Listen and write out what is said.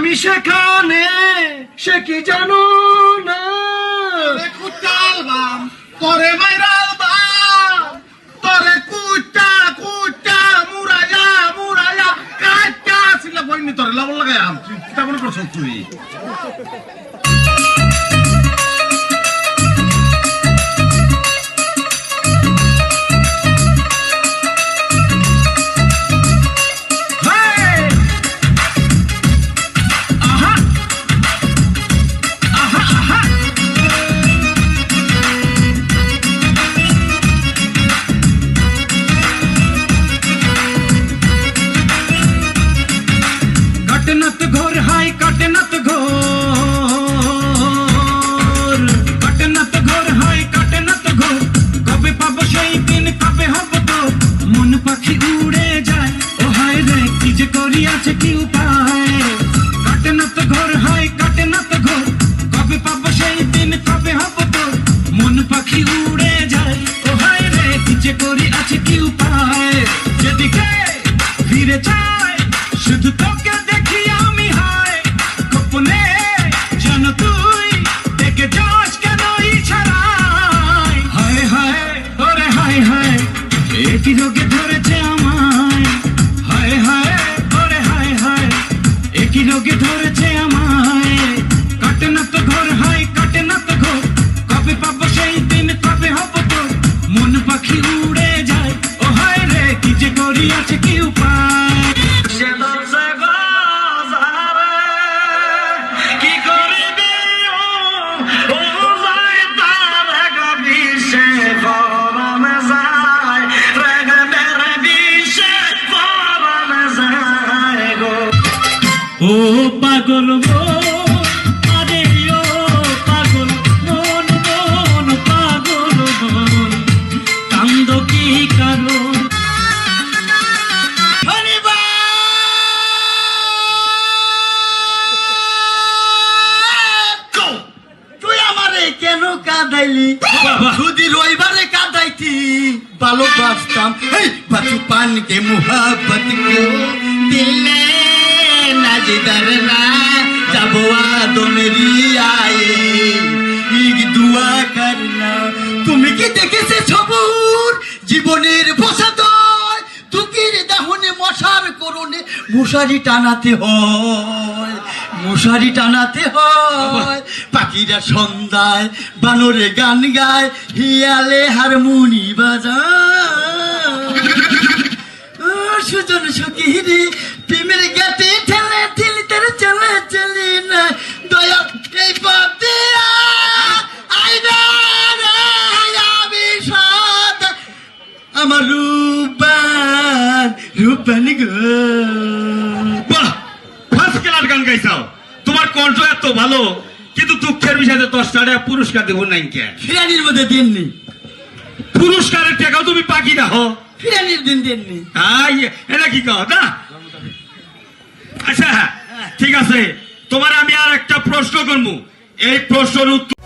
যাবি সেখানে, সে কি জানো না? কুচাল বাম, তোরে মুরায়া মুরায়া কাটা ছিল। লবণ লাগাই আম। তুই কিতা মনে করছ তুই। কি উপায় কাটে না তো ঘর হয় কাটে না তো ঘর কবে পাবো সেই দিন কবে হব মন পাখি উড়ে যায় ও হায় রে কি যে করি আছে কি উপায় যেদিকে ফিরে চায় শুধু তোকে দেখি আমি হায় গোপনে একই রোগে ধরেছে আমায় ও পাগল মন আরে ও পাগল মন মন পাগল মন। কান্দ কি কারণ? তুই আমারে কেন কাঁদাইলি। যদি কাঁদাইতি ভালোবাসতাম এই বাচু পান কে মুহাবত কো দিল নাজিদার না যাবুয়া দমেরি আয়ে ইগ দুয়া করনা তুমি কি দেখেছে সবুর জীবনের বসাতয় তুকির দাহনে মশার করণে মশারি টানাতে হয় মশারি টানাতে হয় পাখিরা সন্ধ্যায় বানরে গান গায় হিয়ালে হারমোনি বাজায় রূপান রূপান গো। বাহ ফার্স্ট ক্লাস গান গাইছাও। তোমার কণ্ঠ এত ভালো কিন্তু দুঃখের বিষয়ে দশটা টাকা পুরস্কার দেবো নাই কে? ফিরানির মধ্যে দিননি। পুরস্কারের টাকাও তুমি পাকি না হো। ফিরানির দিন দিননি। আই এটা কি কও না? আচ্ছা ঠিক আছে। তোমার আমি আর একটা প্রশ্ন করব। এই প্রশ্নের উত্তর